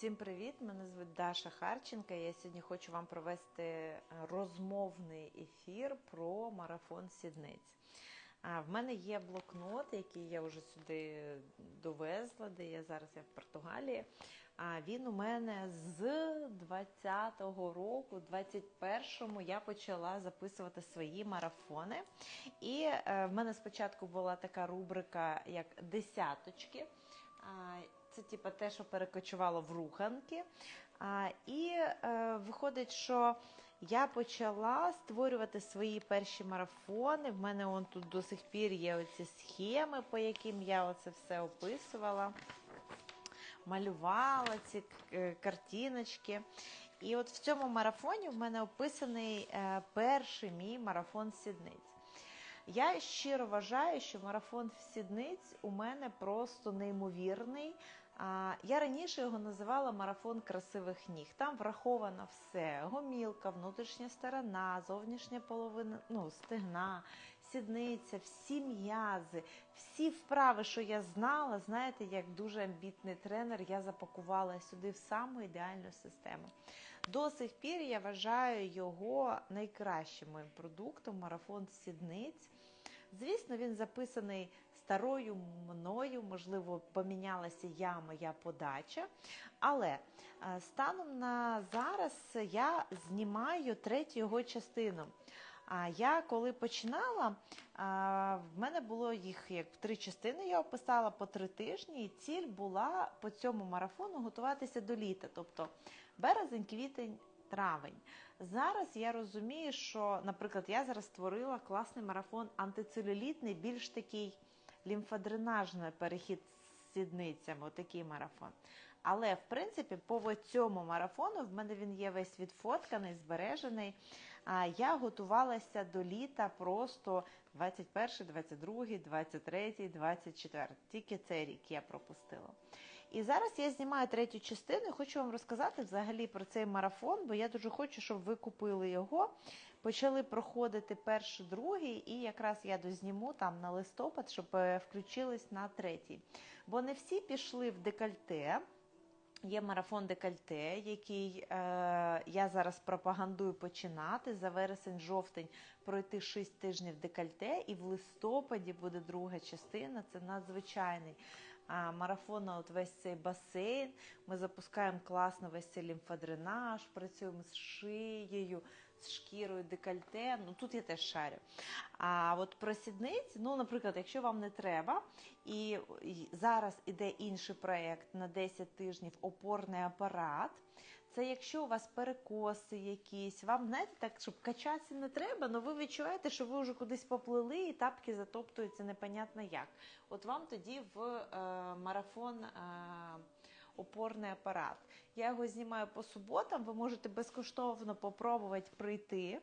Всім привіт! Мене звуть Даша Харченка. Я сьогодні хочу вам провести е, розмовний ефір про марафон сідниць. А, В мене є блокнот, який я вже сюди довезла, де я зараз я в Португалії. А він у мене з 20-го року, 21-му я почала записувати свої марафони. І е, в мене спочатку була така рубрика, як десяточки. Це типу, те, що перекочувало в руханки. А, І е, виходить, що я почала створювати свої перші марафони. В мене он тут до сих пір є оці схеми, по яким я оце все описувала, малювала ці е, картиночки. І от в цьому марафоні в мене описаний е, перший мій марафон сідниць. Я щиро вважаю, що марафон сідниць у мене просто неймовірний. Я раніше його називала марафон красивих ніг. Там враховано все: гомілка, внутрішня сторона, зовнішня половина, ну, стегна, сідниця, всі м'язи, всі вправи, що я знала, знаєте, як дуже амбітний тренер, я запакувала сюди в саму ідеальну систему. До сих пір я вважаю його найкращим моїм продуктом марафон сідниць. Звісно, він записаний старою мною, можливо, помінялася я, моя подача. Але е, станом на зараз я знімаю третю його частину. А я коли починала, в мене було їх як три частини. Я описала по три тижні, і ціль була по цьому марафону готуватися до літа, тобто березень, квітень, травень. Зараз я розумію, що, наприклад, я зараз створила класний марафон антицелюлітний, більш такий лімфодренажний перехід з сідницями, отакий марафон. Але, в принципі, по цьому марафону в мене він є весь відфотканий, збережений. Я готувалася до літа просто 21, 22, 23, 24. Тільки цей рік я пропустила. І зараз я знімаю третю частину і хочу вам розказати взагалі про цей марафон, бо я дуже хочу, щоб ви купили його, почали проходити перший, другий, і якраз я дозніму там на листопад, щоб е, включились на третій. Бо не всі пішли в декольте. Є марафон декольте, який е, я зараз пропагандую починати за вересень-жовтень пройти 6 тижнів декольте, і в листопаді буде друга частина. Це надзвичайний марафону от весь цей басейн. Ми запускаємо класно весь цей лімфодренаж, працюємо з шиєю, з шкірою декольте. Ну тут я теж шарю. А от про сідниці, ну, наприклад, якщо вам не треба, і зараз іде інший проєкт на 10 тижнів опорний апарат. Це якщо у вас перекоси якісь, вам знаєте, так, щоб качатися не треба, але ви відчуваєте, що ви вже кудись поплили, і тапки затоптуються непонятно як. От вам тоді в е, марафон е, опорний апарат. Я його знімаю по суботам, ви можете безкоштовно попробувати прийти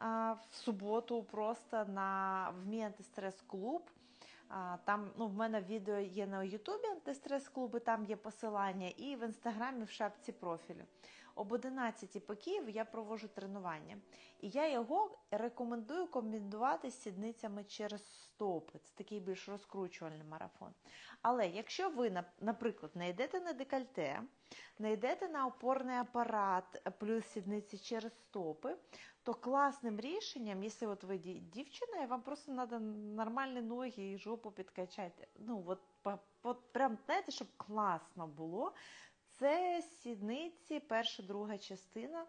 в суботу просто на в мій антистрес-клуб. Там ну, в мене відео є на Ютубі антистрес клуби, там є посилання, і в інстаграмі в шапці профілю. Об 11 по Києву я провожу тренування. І я його рекомендую комбінувати з сідницями через стопи. Це такий більш розкручувальний марафон. Але якщо ви, наприклад, не йдете на декольте, не йдете на опорний апарат плюс сідниці через стопи, то класним рішенням, якщо от ви дівчина, і вам просто треба нормальні ноги і жопу підкачати. Ну, от, от прям знаєте, щоб класно було. Це сідниці, перша, друга частина.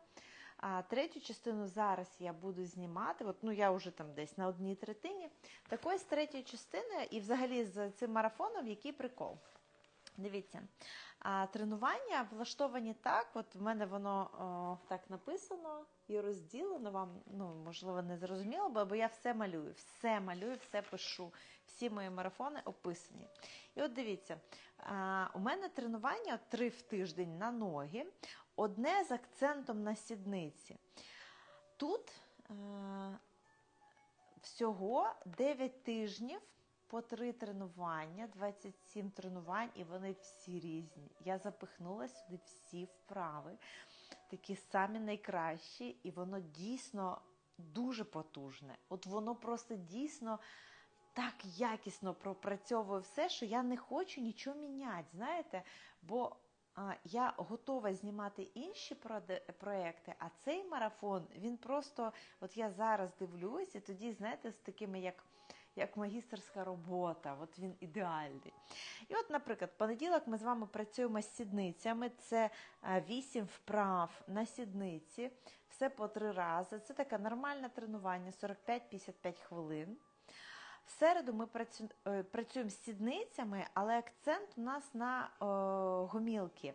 А третю частину зараз я буду знімати. От, ну я вже там десь на одній третині. Так ось третьої частини, і взагалі з цим марафоном, який прикол. Дивіться, а тренування влаштовані так. От в мене воно о, так написано і розділено. Вам ну можливо не зрозуміло, бо я все малюю, все малюю, все пишу. Всі мої марафони описані. І от дивіться, а, у мене тренування три в тиждень на ноги, одне з акцентом на сідниці. Тут а, всього 9 тижнів по три тренування, 27 тренувань, і вони всі різні. Я запихнула сюди всі вправи, такі самі найкращі, і воно дійсно дуже потужне. От воно просто дійсно. Так якісно пропрацьовує все, що я не хочу нічого міняти, знаєте? Бо а, я готова знімати інші проекти, а цей марафон, він просто, от я зараз дивлюсь, і тоді, знаєте, з такими як. Як магістерська робота, от він ідеальний. І от, наприклад, понеділок ми з вами працюємо з сідницями. Це 8 вправ на сідниці, все по три рази. Це таке нормальне тренування, 45-55 хвилин. В середу ми е, працюємо з сідницями, але акцент у нас на е, гомілки.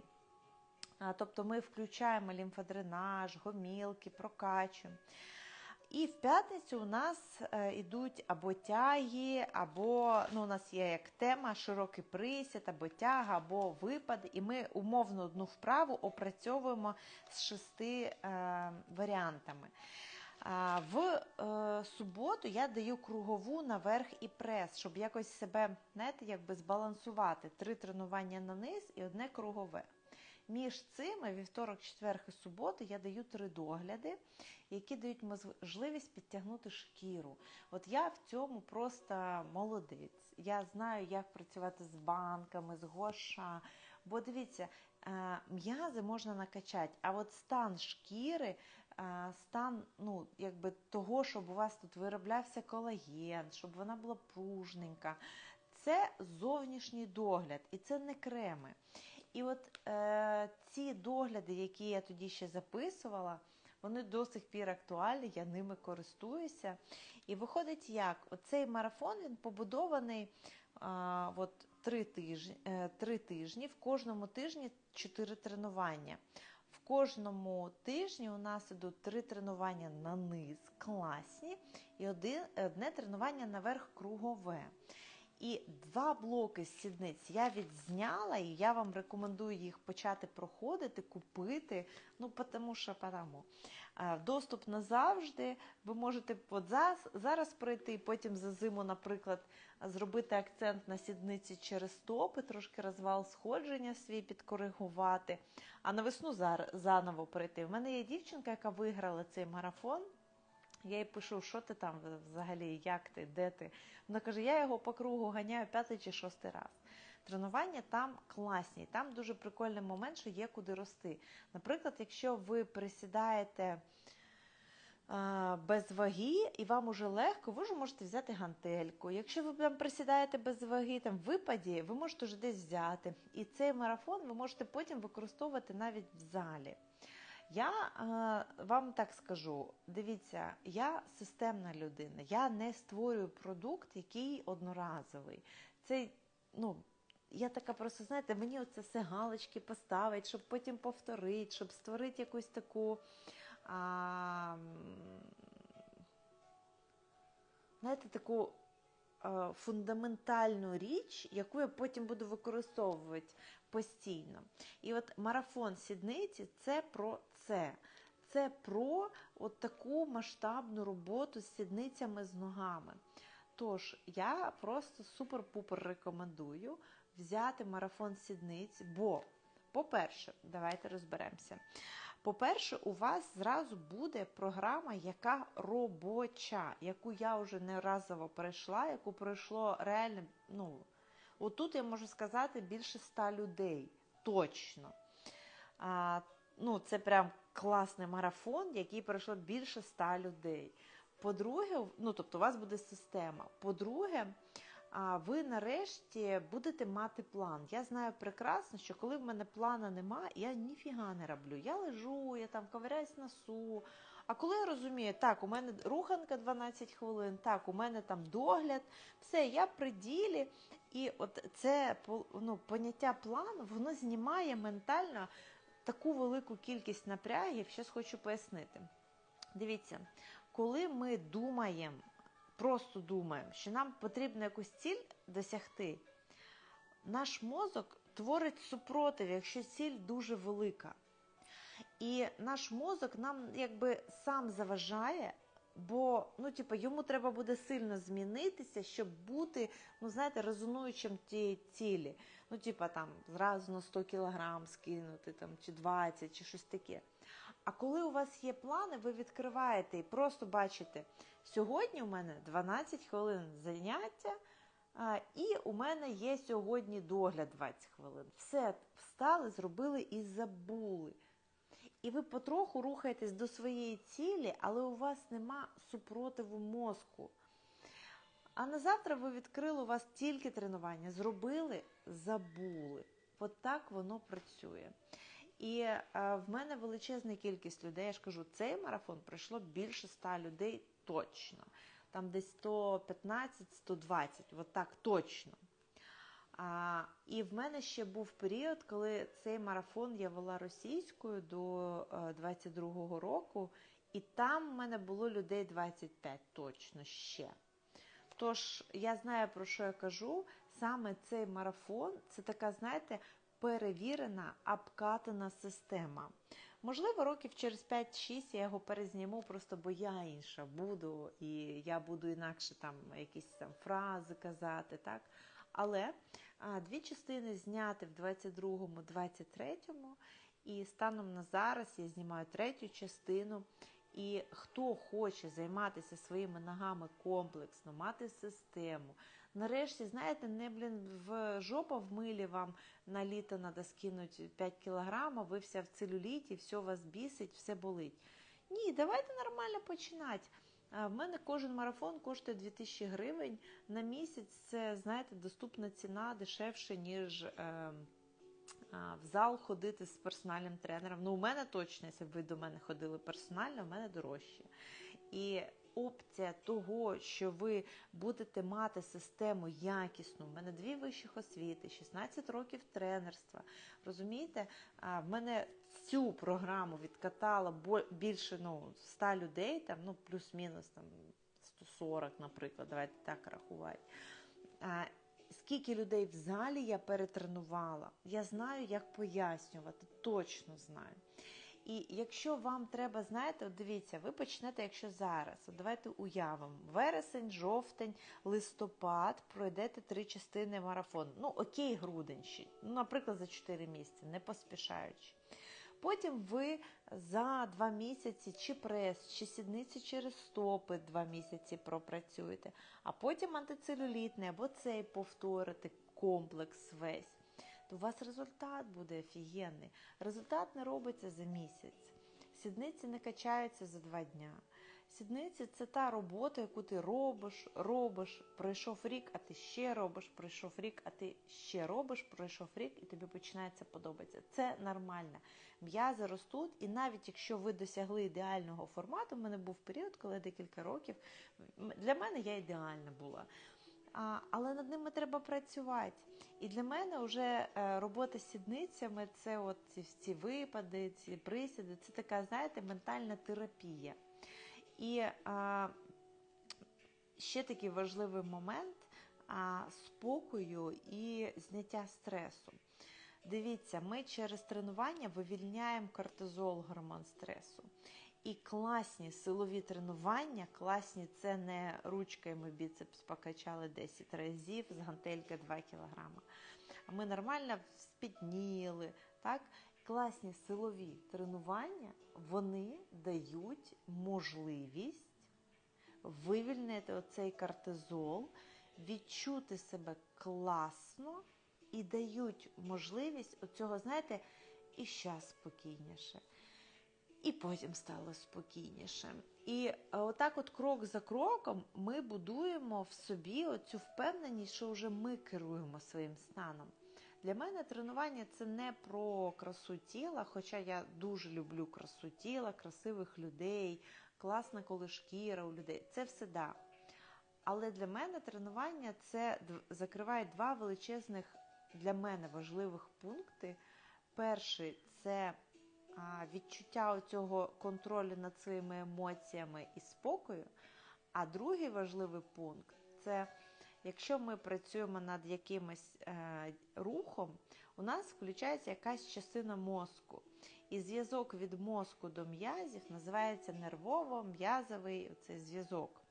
Тобто ми включаємо лімфодренаж, гомілки, прокачуємо. І в п'ятницю у нас е, йдуть або тяги, або ну, у нас є як тема широкий присід, або тяга, або випад. І ми умовно одну вправу опрацьовуємо з шести е, варіантами. В е, суботу я даю кругову наверх і прес, щоб якось себе, знаєте, якби збалансувати. Три тренування на низ і одне кругове. Між цими вівторок, четверг і суботу я даю три догляди, які дають можливість підтягнути шкіру. От я в цьому просто молодець. Я знаю, як працювати з банками, з гоша. Бо дивіться, е, м'язи можна накачати, а от стан шкіри, е, стан ну, якби того, щоб у вас тут вироблявся колаген, щоб вона була пружненька. Це зовнішній догляд, і це не креми. І от е, ці догляди, які я тоді ще записувала, вони до сих пір актуальні, я ними користуюся. І виходить як? Оцей марафон він побудований а, от, три, тижні, е, три тижні, в кожному тижні чотири тренування. В кожному тижні у нас ідуть три тренування на низ, класні, і один, одне тренування наверх кругове. І два блоки з сідниць я відзняла, і я вам рекомендую їх почати проходити, купити. Ну, тому що потому. доступ назавжди. Ви можете от зараз, зараз пройти, і потім за зиму, наприклад, зробити акцент на сідниці через стопи, трошки розвал сходження свій підкоригувати, а на весну заново пройти. У мене є дівчинка, яка виграла цей марафон. Я їй пишу, що ти там взагалі, як ти, де ти. Вона каже, я його по кругу ганяю п'ятий чи шостий раз. Тренування там класні, там дуже прикольний момент, що є куди рости. Наприклад, якщо ви присідаєте без ваги і вам уже легко, ви вже можете взяти гантельку. Якщо ви там присідаєте без ваги, там випаді, ви можете вже десь взяти. І цей марафон ви можете потім використовувати навіть в залі. Я е, вам так скажу: дивіться, я системна людина, я не створюю продукт, який одноразовий. Це, ну, я така просто, знаєте, мені оце все галочки поставить, щоб потім повторити, щоб створити якусь таку. А, знаєте, таку фундаментальну річ, яку я потім буду використовувати постійно. І от марафон сідниці це про це. Це про от таку масштабну роботу з сідницями з ногами. Тож, я просто супер-пупер рекомендую взяти марафон сідниць, бо, по-перше, давайте розберемося. По-перше, у вас зразу буде програма, яка робоча, яку я вже неразово пройшла, яку пройшло реально, ну, отут я можу сказати, більше ста людей. Точно. А, ну, Це прям класний марафон, який пройшло більше ста людей. По-друге, ну, тобто у вас буде система. По-друге, ви нарешті будете мати план. Я знаю прекрасно, що коли в мене плана нема, я ніфіга не роблю. Я лежу, я там ковиряюсь на су. А коли я розумію, так, у мене руханка 12 хвилин, так, у мене там догляд, все, я при ділі. І от це ну, поняття плану, воно знімає ментально таку велику кількість напрягів. Щось хочу пояснити. Дивіться, коли ми думаємо просто думаємо, що нам потрібно якусь ціль досягти, наш мозок творить супротив, якщо ціль дуже велика. І наш мозок нам якби сам заважає, бо ну, типу, йому треба буде сильно змінитися, щоб бути, ну, знаєте, резонуючим тієї цілі. Ну, типу, там, зразу на 100 кілограм скинути, там, чи 20, чи щось таке. А коли у вас є плани, ви відкриваєте і просто бачите, сьогодні у мене 12 хвилин заняття І у мене є сьогодні догляд 20 хвилин. Все встали, зробили і забули. І ви потроху рухаєтесь до своєї цілі, але у вас нема супротиву мозку. А на завтра ви відкрили у вас тільки тренування. Зробили, забули. От так воно працює. І е, в мене величезна кількість людей. Я ж кажу, цей марафон пройшло більше 100 людей точно. Там десь 115-120, от так точно. А, І в мене ще був період, коли цей марафон я вела російською до 22-го року, і там в мене було людей 25 точно ще. Тож, я знаю, про що я кажу. Саме цей марафон це така, знаєте, перевірена, обкатана система. Можливо, років через 5-6 я його перезніму, просто бо я інша буду, і я буду інакше там якісь там фрази казати. так? Але а, дві частини зняти в 22-му, 23-му, і станом на зараз я знімаю третю частину. І хто хоче займатися своїми ногами комплексно, мати систему. Нарешті, знаєте, не блін в жопа в милі вам на літо треба скинути 5 кілограм, а ви вся в целюліті, все вас бісить, все болить. Ні, давайте нормально починати. В мене кожен марафон коштує 2000 гривень на місяць. Це, знаєте, доступна ціна дешевше, ніж. Е, в зал ходити з персональним тренером. Ну, у мене точно, якщо б ви до мене ходили персонально, у мене дорожче. І опція того, що ви будете мати систему якісну, в мене дві вищих освіти, 16 років тренерства. Розумієте, в мене цю програму відкатала більше ну, 100 людей, там, ну, плюс-мінус там 140, наприклад, давайте так рахувати скільки людей в залі я перетренувала, я знаю, як пояснювати, точно знаю. І якщо вам треба, знаєте, от дивіться, ви почнете, якщо зараз, от давайте уявимо, вересень, жовтень, листопад, пройдете три частини марафону. Ну, окей, грудень, ще, ну, наприклад, за 4 місяці, не поспішаючи. Потім ви за два місяці чи прес, чи сідниці через стопи два місяці пропрацюєте, а потім антицелюлітний або цей повторити комплекс весь. То у вас результат буде офігенний. Результат не робиться за місяць. Сідниці не качаються за два дня. Сідниці це та робота, яку ти робиш, робиш, пройшов рік, а ти ще робиш, пройшов рік, а ти ще робиш, пройшов рік, і тобі починається подобатися. Це нормально. М'язи ростуть, і навіть якщо ви досягли ідеального формату, в мене був період, коли декілька років для мене я ідеальна була. А, Але над ними треба працювати. І для мене вже е, робота з сідницями це от ці, ці випади, ці присіди, це така, знаєте, ментальна терапія. І а, ще такий важливий момент а, спокою і зняття стресу. Дивіться, ми через тренування вивільняємо кортизол, гормон стресу. І класні силові тренування, класні це не ручками біцепс покачали 10 разів з гантельки 2 кг. А ми нормально спітніли. так? Класні силові тренування, вони дають можливість вивільнити оцей кортизол, відчути себе класно і дають можливість оцього, знаєте, і щас спокійніше. І потім стало спокійніше. І отак, от крок за кроком, ми будуємо в собі оцю впевненість, що вже ми керуємо своїм станом. Для мене тренування це не про красу тіла, хоча я дуже люблю красу тіла, красивих людей, класна коли шкіра у людей. Це все да. Але для мене тренування це закриває два величезних для мене важливих пункти. Перший це відчуття цього контролю над своїми емоціями і спокою. А другий важливий пункт це якщо ми працюємо над якимось е, рухом, у нас включається якась частина мозку. І зв'язок від мозку до м'язів називається нервово-м'язовий цей зв'язок.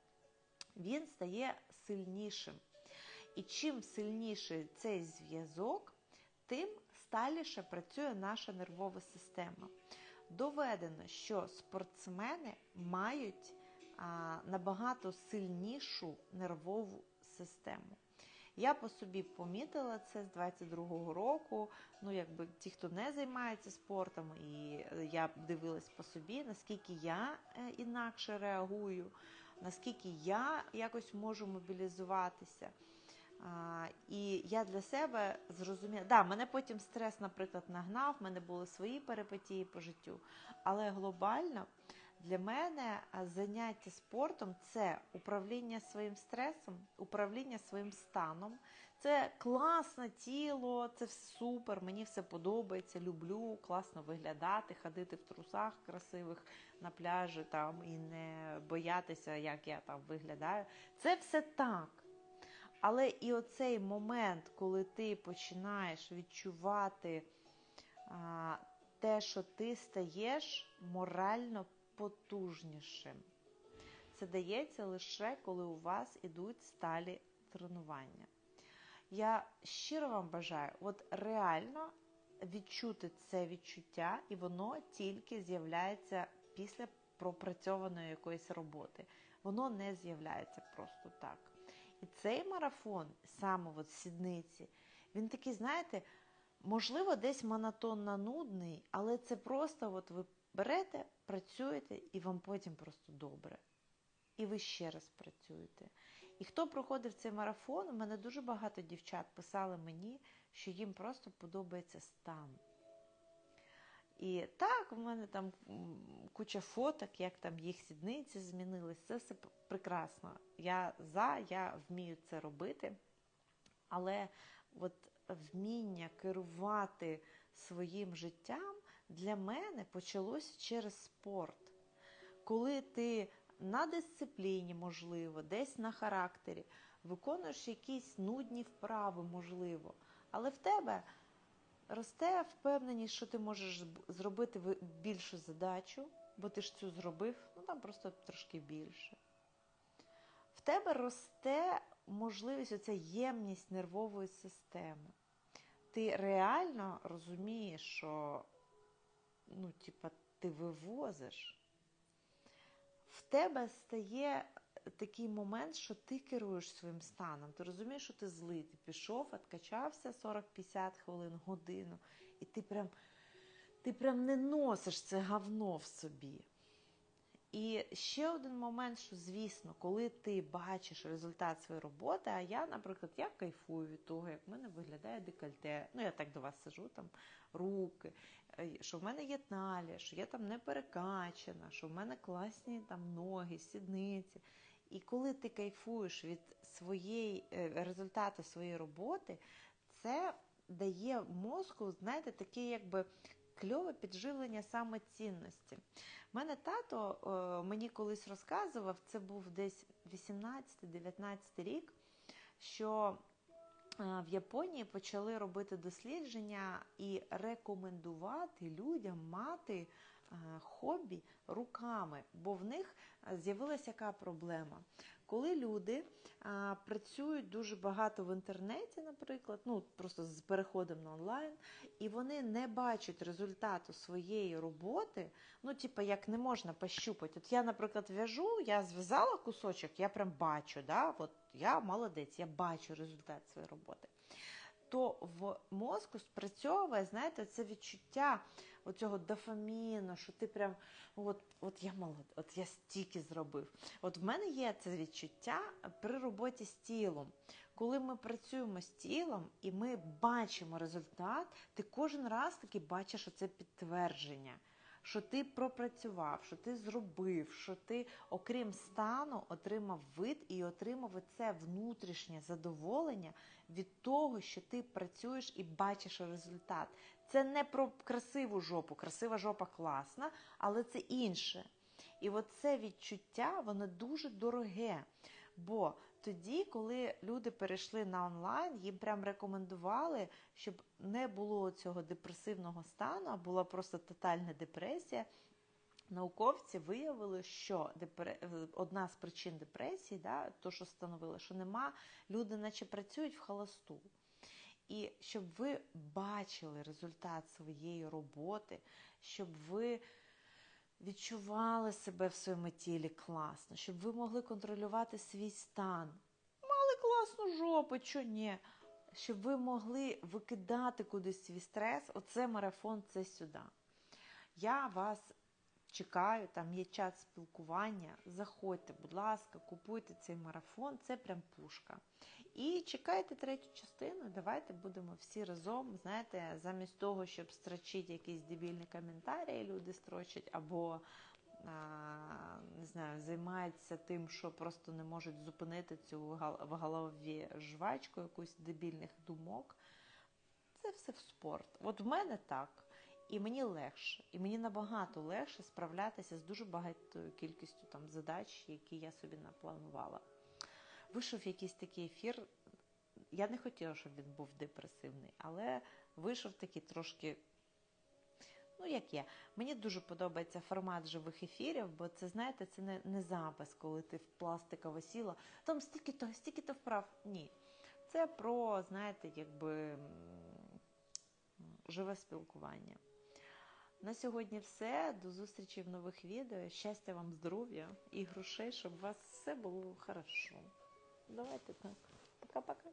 Він стає сильнішим. І чим сильніший цей зв'язок, тим сталіше працює наша нервова система. Доведено, що спортсмени мають а, набагато сильнішу нервову систему. Я по собі помітила це з 22-го року. Ну, якби ті, хто не займається спортом, і я дивилась по собі, наскільки я е, інакше реагую, наскільки я якось можу мобілізуватися. А, І я для себе зрозуміла, да, мене потім стрес, наприклад, нагнав, в мене були свої перипетії по життю, але глобально для мене заняття спортом це управління своїм стресом, управління своїм станом. Це класне тіло, це супер, мені все подобається, люблю класно виглядати, ходити в трусах красивих на пляжі там і не боятися, як я там виглядаю. Це все так. Але і оцей момент, коли ти починаєш відчувати а, те, що ти стаєш морально потужнішим, це дається лише коли у вас ідуть сталі тренування. Я щиро вам бажаю, от реально відчути це відчуття, і воно тільки з'являється після пропрацьованої якоїсь роботи. Воно не з'являється просто так. І цей марафон, саме от сідниці, він такий, знаєте, можливо, десь монотонно нудний, але це просто от ви берете, працюєте, і вам потім просто добре. І ви ще раз працюєте. І хто проходив цей марафон, у мене дуже багато дівчат писали мені, що їм просто подобається стан. І так, в мене там куча фоток, як там їх сідниці змінились. Це все прекрасно. Я за, я вмію це робити. Але от вміння керувати своїм життям для мене почалося через спорт. Коли ти на дисципліні, можливо, десь на характері, виконуєш якісь нудні вправи, можливо, але в тебе росте впевненість, що ти можеш зробити більшу задачу, бо ти ж цю зробив, ну там просто трошки більше. В тебе росте можливість, оця ємність нервової системи. Ти реально розумієш, що ну, типа, ти вивозиш. В тебе стає такий момент, що ти керуєш своїм станом. Ти розумієш, що ти злий. Ти пішов, откачався 40-50 хвилин, годину, і ти прям ти прям не носиш це говно в собі. І ще один момент, що, звісно, коли ти бачиш результат своєї роботи, а я, наприклад, я кайфую від того, як в мене виглядає декольте. Ну, я так до вас сижу, там руки, що в мене є талія, що я там не перекачана, що в мене класні там ноги, сідниці. І коли ти кайфуєш від своєї е, результату своєї роботи, це дає мозку, знаєте, таке якби кльове підживлення самоцінності. У мене тато о, мені колись розказував, це був десь 18-19 рік, що в Японії почали робити дослідження і рекомендувати людям мати хобі руками, бо в них з'явилася яка проблема. Коли люди а, працюють дуже багато в інтернеті, наприклад, ну просто з переходом на онлайн, і вони не бачать результату своєї роботи, ну, типу, як не можна пощупати. От я, наприклад, в'яжу, я зв'язала кусочок, я прям бачу, да, от я молодець, я бачу результат своєї роботи. То в мозку спрацьовує, знаєте, це відчуття оцього дофаміну, що ти прям от от я молод, от я стільки зробив. От в мене є це відчуття при роботі з тілом. Коли ми працюємо з тілом і ми бачимо результат, ти кожен раз таки бачиш оце підтвердження що ти пропрацював, що ти зробив, що ти, окрім стану, отримав вид і отримав це внутрішнє задоволення від того, що ти працюєш і бачиш результат. Це не про красиву жопу, красива жопа класна, але це інше. І оце відчуття, воно дуже дороге. Бо тоді, коли люди перейшли на онлайн, їм прям рекомендували, щоб не було цього депресивного стану, а була просто тотальна депресія. Науковці виявили, що депре... одна з причин депресії, да, то що встановили, що нема, люди наче працюють в холосту. І щоб ви бачили результат своєї роботи, щоб ви відчували себе в своєму тілі класно, щоб ви могли контролювати свій стан. Мали класну жопу, чи ні? Щоб ви могли викидати кудись свій стрес, оце марафон, це сюди. Я вас чекаю, там є чат спілкування. Заходьте, будь ласка, купуйте цей марафон, це прям пушка. І чекайте третю частину. Давайте будемо всі разом. Знаєте, замість того, щоб строчити якісь дебільні коментарі, люди строчать, або а, не знаю, займаються тим, що просто не можуть зупинити цю в голові жвачку, якусь дебільних думок. Це все в спорт. От в мене так. І мені легше, і мені набагато легше справлятися з дуже багатою кількістю там задач, які я собі напланувала. Вийшов якийсь такий ефір. Я не хотіла, щоб він був депресивний, але вийшов такий трошки. Ну, як є. Мені дуже подобається формат живих ефірів, бо це, знаєте, це не, не запис, коли ти в пластикове сіло. Там стільки-то, стільки-то вправ. Ні. Це про, знаєте, якби живе спілкування. На сьогодні все. До зустрічі в нових відео. Щастя вам, здоров'я і грошей, щоб у вас все було хорошо. Давайте так. Пока-пока.